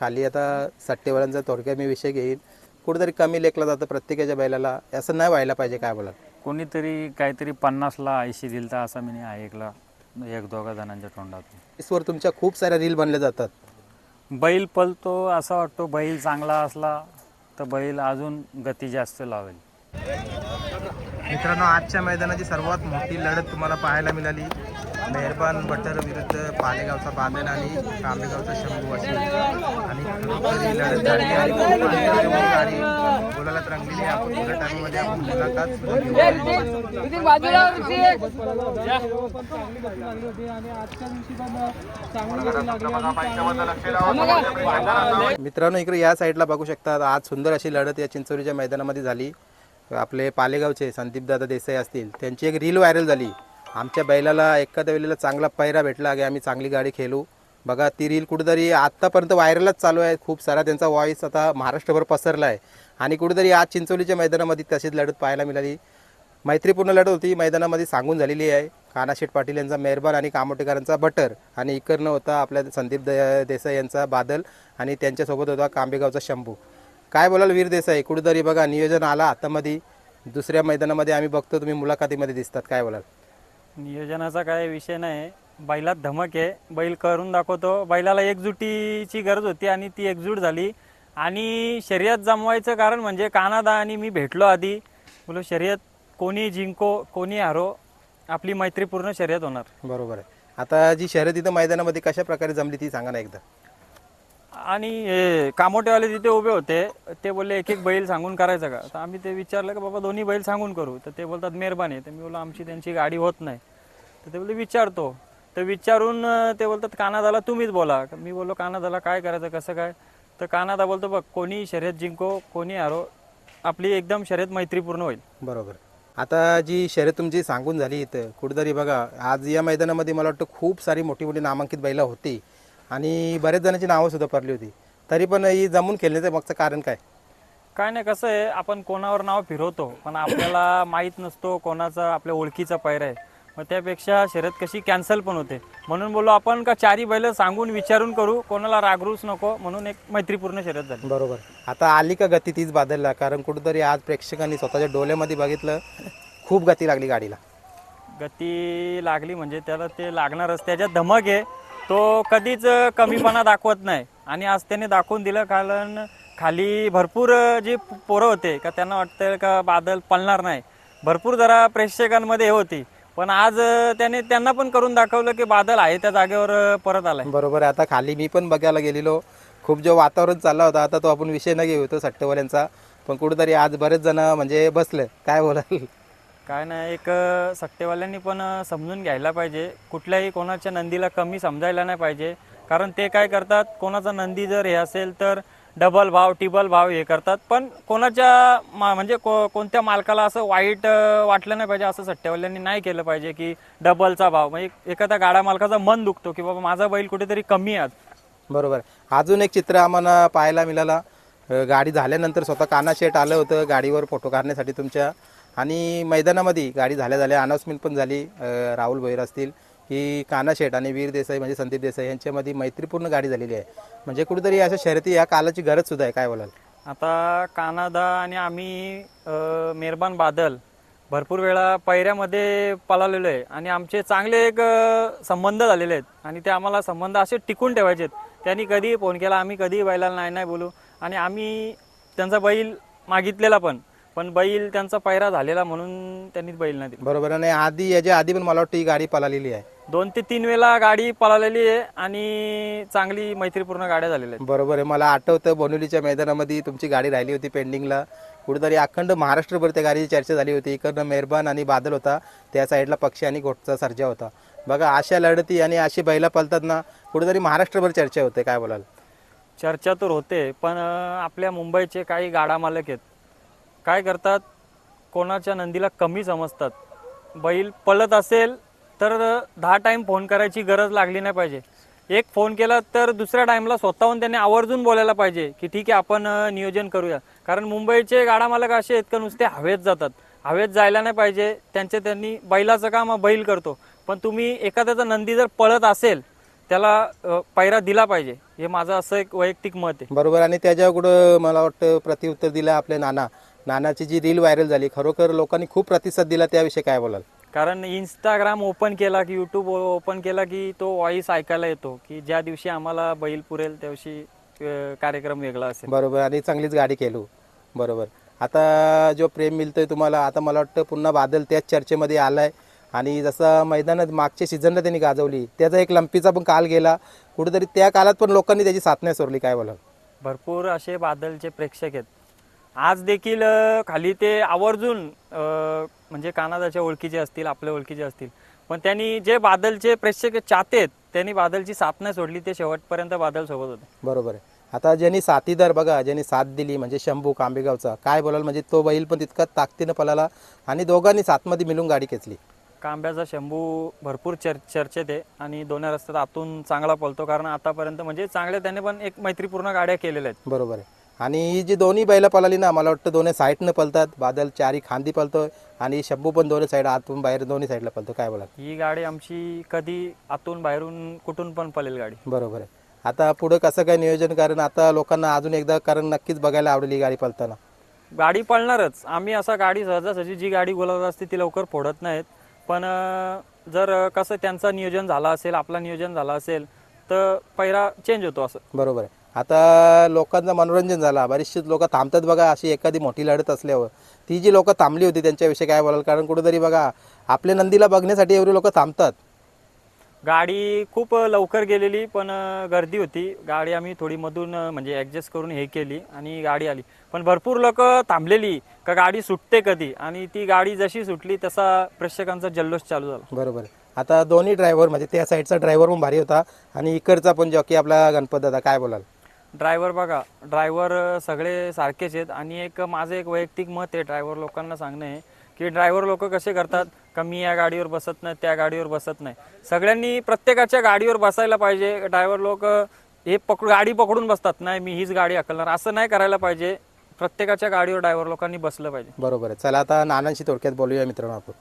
खाली आता सट्टेवाल्यांचा थोडक्यात मी विषय घेईन. कुठेतरी कमी लेखला जातं प्रत्येकाच्या बैलाला. असं नाही व्हायला पाहिजे काय बोला कोणीतरी काहीतरी पन्नासला ऐंशी दिल तर असं मी ऐकलं एक दोघा जणांच्या तोंडातून. इसवर तुमच्या खूप साऱ्या रील बनल्या जातात. बैल पलतो असं वाटतो बैल चांगला असला तर बैल अजून गती जास्त लावेल. मित्रांनो आजच्या मैदानाची सर्वात मोठी लढत तुम्हाला पाहायला मिळाली. मेहरबान बटर विरुद्ध पालेगावचा बांधण आणि कांबेगावचा शंभू असेल. आणि खरोखर ही लढत झाली आणि खूप बोलायला रंगलेली आपण पुढच्या टाइममध्ये आपण मुलाखत मित्रांनो इकडे या साईडला बघू शकतात आज सुंदर अशी लढत या चिंचोरीच्या मैदानामध्ये झाली. आपले पालेगावचे संदीपदादा देसाई असतील त्यांची एक रील व्हायरल झाली. आमच्या बैलाला एखाद्या वेळेला चांगला पहिरा भेटला की आम्ही चांगली गाडी खेळू. बघा ती रील कुठेतरी आत्तापर्यंत व्हायरलच चालू आहे खूप सारा त्यांचा व्हॉइस आता महाराष्ट्रभर पसरला आहे. आणि कुठेतरी आज चिंचोलीच्या मैदानामध्ये तशीच लढत पाहायला मिळाली. मैत्रीपूर्ण लढत होती मैदानामध्ये सांगून झालेली आहे. कानाशेठ पाटील यांचा मेहरबान आणि कामोटेकरांचा बटर आणि इकडनं होता आपल्या संदीप द- देसाई यांचा बादल आणि त्यांच्यासोबत होता कांबेगावचा शंभू. काय बोलाल वीर देसाई? कुठेतरी बघा नियोजन आला हातामध्ये दुसऱ्या मैदानामध्ये आम्ही बघतो तुम्ही मुलाखतीमध्ये दिसतात. काय बोलाल? नियोजनाचा काय विषय नाही. बैलात धमक आहे. बैल करून दाखवतो. बैलाला एकजुटीची गरज होती आणि ती एकजूट झाली. आणि शर्यत जमवायचं कारण म्हणजे कानादा आणि मी भेटलो आधी. बोलो शर्यत कोणी जिंको कोणी हारो आपली मैत्रीपूर्ण शर्यत होणार. बरोबर आहे. आता जी शर्यत इथं मैदानामध्ये कशा प्रकारे जमली ती सांगा ना एकदा. आणि हे कामोटेवाले तिथे उभे होते ते बोलले एक एक बैल सांगून करायचं का? तर आम्ही ते विचारलं की बाबा दोन्ही बैल सांगून करू? तर ते बोलतात मेहरबानी. तर मी बोललो आमची त्यांची गाडी होत नाही. तर ते बोलले विचारतो. तर विचारून ते बोलतात कानादाला तुम्हीच बोला. मी बोललो कानादाला काय करायचं कसं काय? तर कानादा बोलतो बघ कोणी शर्यत जिंको कोणी हारो आपली एकदम शर्यत मैत्रीपूर्ण होईल. बरोबर. आता जी शर्यत तुमची सांगून झाली इथं कुठेतरी बघा आज या मैदानामध्ये मला वाटतं खूप सारी मोठी मोठी नामांकित बैला होती. आणि बऱ्याच जणांची नावं सुद्धा पडली होती. तरी पण ही जमून खेळण्याचं मागचं कारण काय? काय नाही कसं आहे आपण कोणावर नाव फिरवतो पण आपल्याला माहीत नसतो कोणाचा आपल्या ओळखीचा पैर आहे. मग त्यापेक्षा शर्यत कशी कॅन्सल पण होते. म्हणून बोललो आपण का चारी बैल सांगून विचारून करू कोणाला रागरूच नको म्हणून एक मैत्रीपूर्ण शर्यत झाली. बरोबर. आता आली का गती तीच बादलला कारण कुठेतरी आज प्रेक्षकांनी स्वतःच्या डोळ्यामध्ये बघितलं खूप गती लागली गाडीला. गती लागली म्हणजे त्याला ते लागणारच त्याच्यात धमक आहे तो कधीच कमीपणा दाखवत नाही. आणि आज त्याने दाखवून दिलं कारण खाली भरपूर जे पोरं होते का त्यांना वाटतं का बादल पळणार नाही. भरपूर जरा प्रेक्षकांमध्ये हे होती. पण आज त्याने त्यांना पण करून दाखवलं की बादल आहे त्या जागेवर परत आलाय. बरोबर आहे. आता खाली मी पण बघायला गेलेलो. खूप जो वातावरण चालला होता आता तो आपण विषय न घेऊ तो सट्टेवाल्यांचा. पण कुठेतरी आज बरेच जण म्हणजे बसले. काय बोलाल? काय नाही एक सट्टेवाल्यांनी पण समजून घ्यायला पाहिजे. कुठल्याही कोणाच्या नंदीला कमी समजायला नाही पाहिजे. कारण ते काय करतात कोणाचा नंदी जर हे असेल तर डबल भाव टिबल भाव हे करतात. पण कोणाच्या मा- म्हणजे को कोणत्या मालकाला असं वाईट वाटलं नाही पाहिजे असं सट्टेवाल्यांनी नाही केलं पाहिजे की डबलचा भाव. म्हणजे एखाद्या गाडा मालकाचा मन दुखतो की बाबा माझा बैल कुठेतरी कमी आहे बरोबर. अजून एक चित्र आम्हाला पाहायला मिळाला. गाडी झाल्यानंतर स्वतः काना शेट आलं होतं. गाडीवर फोटो काढण्यासाठी तुमच्या आणि मैदानामध्ये गाडी झाल्या झाल्या अनाउन्समेंट पण झाली. राहुल भोईर असतील की काना शेठ आणि वीर देसाई म्हणजे संदीप देसाई यांच्यामध्ये मैत्रीपूर्ण गाडी झालेली आहे. म्हणजे कुठेतरी अशा शर्यती या कालाची गरज सुद्धा आहे. काय बोलाल? आता कानादा आणि आम्ही मेहरबान बादल भरपूर वेळा पैऱ्यामध्ये पळालेलो आहे. आणि आमचे चांगले एक संबंध झालेले आहेत. आणि ते आम्हाला संबंध असे टिकून ठेवायचे आहेत त्यांनी कधीही फोन केला आम्ही कधीही बैलाला नाही नाही बोलू. आणि आम्ही त्यांचा बैल मागितलेला पण. पण बैल त्यांचा पैरा झालेला म्हणून त्यांनी बैल नाही दिला. बरोबर आणि आधी याच्या आधी पण मला वाटतं ही गाडी पळालेली आहे. दोन ते तीन वेळा गाडी पळालेली आहे आणि चांगली मैत्रीपूर्ण गाड्या झालेल्या आहेत. बरोबर आहे. मला आठवतं बोनवलीच्या मैदानामध्ये तुमची गाडी राहिली होती पेंडिंगला कुठेतरी अखंड महाराष्ट्रभर त्या गाडीची चर्चा झाली होती. इकडनं मेहरबान आणि बादल होता. त्या साईडला पक्षी आणि गोटचा सर्जा होता. बघा अशा लढती आणि अशी बैला पळतात ना कुठेतरी महाराष्ट्रभर चर्चा होते. काय बोलाल? चर्चा तर होते पण अं, आपल्या मुंबईचे काही गाडा मालक आहेत. काय करतात? कोणाच्या नंदीला कमी समजतात. बैल पळत असेल तर दहा टाईम फोन करायची गरज लागली नाही पाहिजे. एक फोन केला तर दुसऱ्या टाईमला स्वतःहून त्यांनी आवर्जून बोलायला पाहिजे की ठीक आहे आपण नियोजन करूया. कारण मुंबईचे गाडा मालक असे आहेत का नुसते हवेत जातात. हवेत जायला नाही पाहिजे. त्यांचे त्यांनी बैलाचं काम हा बैल करतो. पण तुम्ही एखाद्याचा नंदी जर पळत असेल त्याला पायरा दिला पाहिजे. हे माझं असं एक वैयक्तिक मत आहे. बरोबर. आणि त्याच्या कुठं मला वाटतं प्रतिउत्तर दिलं आपले नाना. नानाची जी रील व्हायरल झाली खरोखर लोकांनी खूप प्रतिसाद दिला त्याविषयी काय बोलाल? कारण इंस्टाग्राम ओपन केला की यूट्यूब ओपन केला की तो व्हॉइस ऐकायला येतो की ज्या दिवशी आम्हाला बैल पुरेल त्या दिवशी कार्यक्रम वेगळा असेल. बरोबर आणि चांगलीच गाडी केलो. बरोबर. आता जो प्रेम मिळतोय तुम्हाला आता मला वाटतं पुन्हा बादल त्याच चर्चेमध्ये आलाय. आणि जसं मैदानात मागच्या सीझनला त्यांनी गाजवली त्याचा एक लंपीचा पण काल गेला. कुठेतरी त्या काळात पण लोकांनी त्याची साथ नाही सोडली काय बोलाल? भरपूर असे बादलचे प्रेक्षक आहेत. आज देखील खाली ते आवर्जून म्हणजे कानादाच्या ओळखीचे असतील आपल्या ओळखीचे असतील पण त्यांनी जे बादलचे प्रेक्षक चाहते आहेत त्यांनी बादलची साथ नाही सोडली ते शेवटपर्यंत बादल सोबत होते. बरोबर आहे. आता ज्यांनी साथीदार बघा ज्यांनी साथ दिली म्हणजे शंभू कांबेगावचा काय बोलाल म्हणजे तो बैल पण तितका ताकदीनं पळाला आणि दोघांनी साथमध्ये मिळून गाडी खेचली. कांब्याचा शंभू भरपूर चर चर्चेत आहे आणि दोन्ही रस्त्यात आतून चांगला पळतो कारण आतापर्यंत म्हणजे चांगल्या त्याने पण एक मैत्रीपूर्ण गाड्या केलेल्या आहेत. बरोबर आहे. आणि ही जी दोन्ही बैलं पळाली ना मला वाटतं दोन्ही साईडनं पळतात. बादल चारी खांदी पळतोय आणि शंभू पण दोन्ही साईड आतून बाहेर दोन्ही साईडला पळतो. काय बोलाल? ही गाडी आमची कधी आतून बाहेरून कुठून पण पळेल गाडी. बरोबर आहे. आता पुढं कसं काय नियोजन? कारण आता लोकांना अजून एकदा कारण नक्कीच बघायला आवडेल ही गाडी पळताना. गाडी पळणारच. आम्ही असा गाडी सहजासहजी जी गाडी बोलत असते ती लवकर फोडत नाहीत. पण जर कसं त्यांचं नियोजन झालं असेल आपलं नियोजन झालं असेल तर पहिला चेंज होतो असं. बरोबर आहे. आता लोकांचं मनोरंजन झाला. बरीचशीच लोक थांबतात बघा अशी एखादी मोठी लढत असल्यावर. ती जी लोक थांबली होती त्यांच्याविषयी काय बोलाल? कारण कुठेतरी बघा आपल्या नंदीला बघण्यासाठी एवढी लोक थांबतात. गाडी खूप लवकर गेलेली पण गर्दी होती. गाडी आम्ही थोडी मधून म्हणजे ॲडजस्ट करून हे केली आणि गाडी आली. पण भरपूर लोक थांबलेली का गाडी सुटते कधी? आणि ती गाडी जशी सुटली तसा प्रेक्षकांचा जल्लोष चालू झाला. बरोबर. आहे आता दोन्ही ड्रायव्हर म्हणजे त्या साईडचा ड्रायव्हर पण भारी होता आणि इकडचा पण जॉकी आपला गणपत दादा काय बोलाल? ड्रायव्हर बघा ड्रायव्हर सगळे सारखेच आहेत. आणि एक माझं एक वैयक्तिक मत आहे ड्रायव्हर लोकांना सांगणं आहे की ड्रायव्हर लोक कसे करतात? का मी या गाडीवर बसत नाही त्या गाडीवर बसत नाही सगळ्यांनी प्रत्येकाच्या गाडीवर बसायला पाहिजे. ड्रायव्हर लोक हे पकड गाडी पकडून बसतात. नाही मी हीच गाडी हकलणार. असं नाही करायला पाहिजे. प्रत्येकाच्या गाडीवर ड्रायव्हर लोकांनी बसलं पाहिजे. बरोबर आहे. चला आता नानांशी थोडक्यात बोलूया मित्रांनो आपण.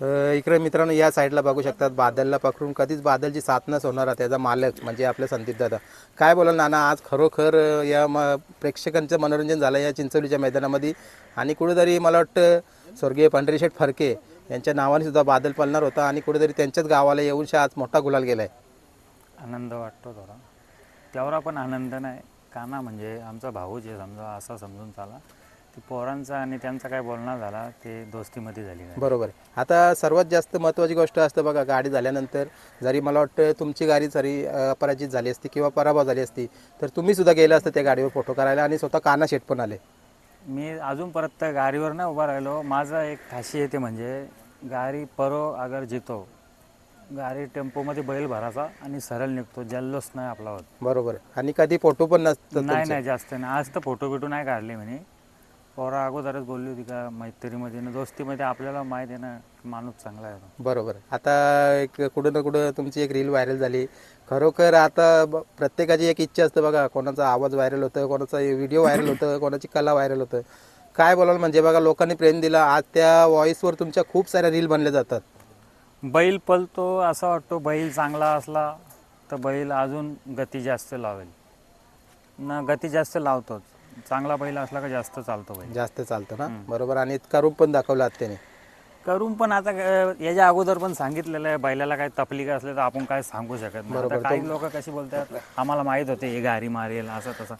इकडे मित्रांनो या साईडला बघू शकतात बादलला पकडून कधीच बादलची साथ होणार त्याचा मालक म्हणजे आपल्या संदीप दादा. काय बोला नाना आज खरोखर या म प्रेक्षकांचं मनोरंजन झालं या चिंचोलीच्या मैदानामध्ये? आणि कुठेतरी मला वाटतं स्वर्गीय पंढरीशेठ फरके यांच्या नावाने सुद्धा बादल पळणार होता आणि कुठेतरी त्यांच्याच गावाला येऊन आज मोठा गुलाल गेलाय. आनंद वाटतो थोडा. तेवढा पण आनंद नाही. का ना म्हणजे आमचा भाऊच आहे समजा असा समजून चाला. ते पोरांचा आणि त्यांचा काय बोलणं झाला ते दोस्तीमध्ये झाली बरोबर आहे. आता सर्वात जास्त महत्त्वाची गोष्ट असतं बघा गाडी झाल्यानंतर जरी मला वाटतं तुमची गाडी जरी अं, अपराजित झाली असती किंवा पराभव झाली असती तर तुम्ही सुद्धा गेला असतं त्या गाडीवर फोटो करायला आणि स्वतः काना शेट पण आले. मी अजून परत त्या गाडीवर नाही उभा राहिलो. माझं एक खाशी येते म्हणजे गाडी परो अगर जितो गाडी टेम्पोमध्ये बैल भरायचा आणि सरळ निघतो जल्लोष नाही आपला होत. बरोबर आहे. आणि कधी फोटो पण नसतं नाही. नाही जास्त नाही. आज तर फोटो बिटो नाही काढले म्हणे पोरा अगोदरच बोलली होती का मैत्रीमध्ये ना दोस्तीमध्ये आपल्याला माहिती आहे ना माणूस चांगला आहे तो. बरोबर. आता एक कुठं ना कुठं तुमची एक रील व्हायरल झाली. खरोखर आता ब- प्रत्येकाची एक इच्छा असते बघा कोणाचा आवाज व्हायरल होतं कोणाचा व्हिडिओ व्हायरल होतं कोणाची कला व्हायरल होतं काय बोलाल म्हणजे बघा लोकांनी प्रेम दिला आज त्या व्हॉइसवर तुमच्या खूप साऱ्या रील बनल्या जातात. बैल पलतो असं वाटतो बैल चांगला असला तर बैल अजून गती जास्त लावेल. ना गती जास्त लावतोच. चांगला बैल असला का जास्त चालतो बैल. जास्त चालतं ना? बरोबर. आणि इतका रूप पण दाखवला त्याने. करून पण आता अं, याच्या अगोदर पण सांगितलेलं आहे बैलाला काही तपली का असले तर आपण काय सांगू शकत नाही. आता काही लोक कशी बोलतात आम्हाला माहीत होते हे गाडी मारेल असं तसं.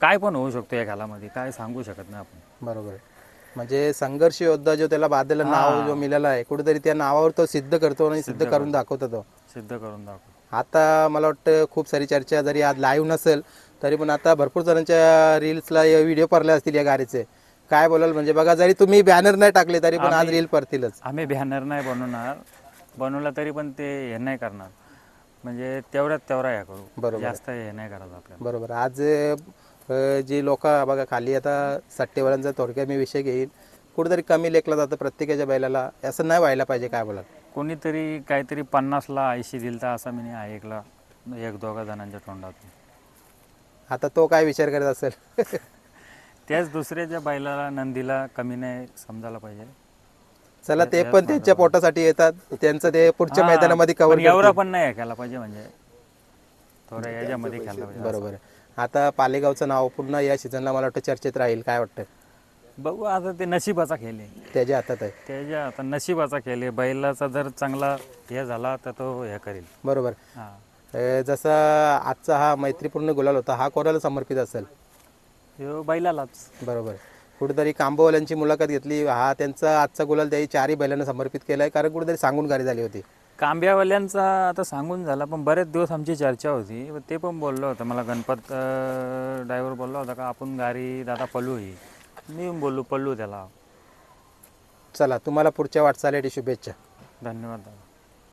काय पण होऊ शकतो या घालामध्ये काय सांगू शकत नाही आपण. बरोबर. आहे म्हणजे संघर्ष योद्धा जो त्याला बादल नाव जो मिळाला आहे कुठेतरी त्या नावावर तो सिद्ध करतो आणि सिद्ध करून दाखवतो तो. सिद्ध करून दाखव आता मला वाटतं खूप सारी चर्चा जरी आज लाईव्ह नसेल तरी पण आता भरपूर जणांच्या रील्सला व्हिडिओ पडले असतील या गाडीचे. काय बोलाल म्हणजे बघा जरी तुम्ही बॅनर नाही टाकले तरी पण आज रील पडतीलच. आम्ही बॅनर नाही बनवणार. बनवला तरी पण ते हे नाही करणार. म्हणजे तेवढ्यात तेवढा हे करू. बरोबर. जास्त हे नाही करत आपल्याला. बरोबर. आज अं, जी लोक बघा खाली आता सट्टेवाल्यांचा थोडक्यात मी विषय घेईन. कुठेतरी कमी लेखला जातं प्रत्येकाच्या बैलाला. असं नाही व्हायला पाहिजे काय बोलाल? कोणीतरी काहीतरी पन्नासला ऐंशी दिलता असं मी ऐकला. एक दोघा जणांच्या तोंडातून. आता तो काय विचार करत असेल? त्याच दुसऱ्याच्या बैलाला नंदीला कमी नाही समजायला पाहिजे. चला ते पण त्यांच्या पोटासाठी येतात. त्यांचं ते पुढच्या हा, मैदानामध्ये पण कव्हर एवढा पण नाही ऐकायला पाहिजे म्हणजे. थोड्या याच्यामध्ये खेळला पाहिजे बरोबर. आहे आता पालेगावचं नाव पुन्हा या सीझनला मला वाटतं चर्चेत राहील. काय वाटतं? बघू आता ते नशिबाचा खेळ आहे. त्याच्या हातात आहे. त्याच्या आता नशिबाचा खेळ आहे. बैलाचा जर चांगला हे झाला तर तो हे करेल. बरोबर. हां. जसा आजचा हा मैत्रीपूर्ण गुलाल होता हा कोणाला समर्पित असेल? ह्यो बैलालाच. बरोबर. कुठेतरी कांबोवाल्यांची मुलाखत घेतली. हा त्यांचा आजचा गुलाल त्याही चारही बैलांना समर्पित केला आहे कारण कुठेतरी सांगून गाडी झाली होती. कांब्यावाल्यांचा आता सांगून झाला पण बरेच दिवस आमची चर्चा होती. ते पण बोललो होतं. मला गणपत ड्रायव्हर बोलला होता का आपण गाडी दादा पलू ही. मी बोललो पल्लू त्याला. चला तुम्हाला पुढच्या वाटचालीसाठी शुभेच्छा. धन्यवाद दादा.